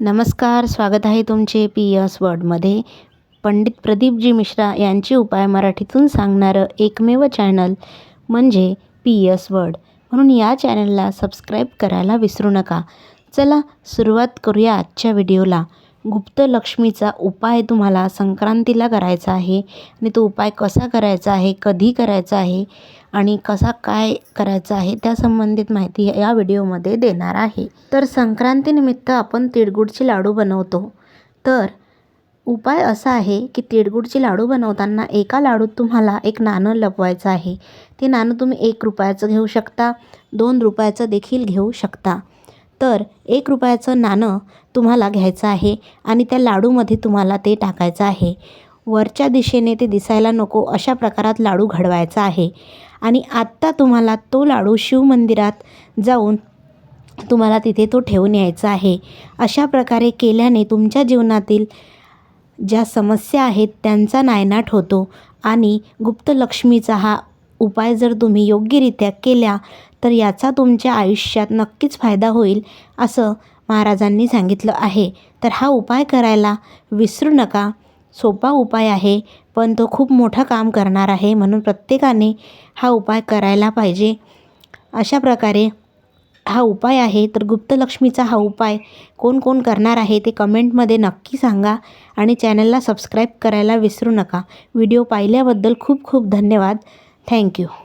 नमस्कार स्वागत आहे तुमचे पी एस वर्डमध्ये पंडित प्रदीपजी मिश्रा यांचे उपाय मराठीतून सांगणारं एकमेव चॅनल म्हणजे पी एस वर्ड म्हणून या चॅनलला सबस्क्राईब करायला विसरू नका. चला सुरुवात करूया आजच्या व्हिडिओला गुप्त लक्ष्मीचा उपाय तुम्हाला संक्रांतीला करायचा आहे आणि तो उपाय कसा करायचा आहे कधी करायचा आहे आणि कसा काय करायचा आहे त्या संबंधित माहिती या व्हिडिओमध्ये देणार आहे. तर संक्रांतीनिमित्त आपण तिळगुळचे लाडू बनवतो. तर उपाय असा आहे की तिळगुळचे लाडू बनवताना एका लाडूत तुम्हाला एक नाणं लपवायचं आहे. ते नाणं तुम्ही एक रुपयाचं घेऊ शकता दोन रुपयाचं देखील घेऊ शकता. तर एक रुपयाचं नाणं तुम्हाला घ्यायचं आहे आणि त्या लाडूमध्ये तुम्हाला ते टाकायचं आहे. वरच्या दिशेने ते दिसायला नको अशा प्रकारात लाडू घडवायचा आहे. आणि आत्ता तुम्हाला तो लाडू शिवमंदिरात जाऊन तुम्हाला तिथे तो ठेवून यायचा आहे. अशा प्रकारे केल्याने तुमच्या जीवनातील ज्या समस्या आहेत त्यांचा नायनाट होतो. आणि गुप्त लक्ष्मीचा हा उपाय जर तुम्ही योग्यरित्या केल्या तर याचा तुमच्या आयुष्यात नक्कीच फायदा होईल असं महाराजांनी सांगितलं आहे. तर हा उपाय करायला विसरू नका. सोपा उपाय आहे पण तो खूप मोठं काम करणार आहे म्हणून प्रत्येकाने हा उपाय करायला पाहिजे. अशा प्रकारे हा उपाय आहे तर गुप्तलक्ष्मीचा हा उपाय कोण कोण करणार आहे ते कमेंटमध्ये नक्की सांगा आणि चॅनलला सबस्क्राईब करायला विसरू नका. व्हिडिओ पाहिल्याबद्दल खूप खूप धन्यवाद. Thank you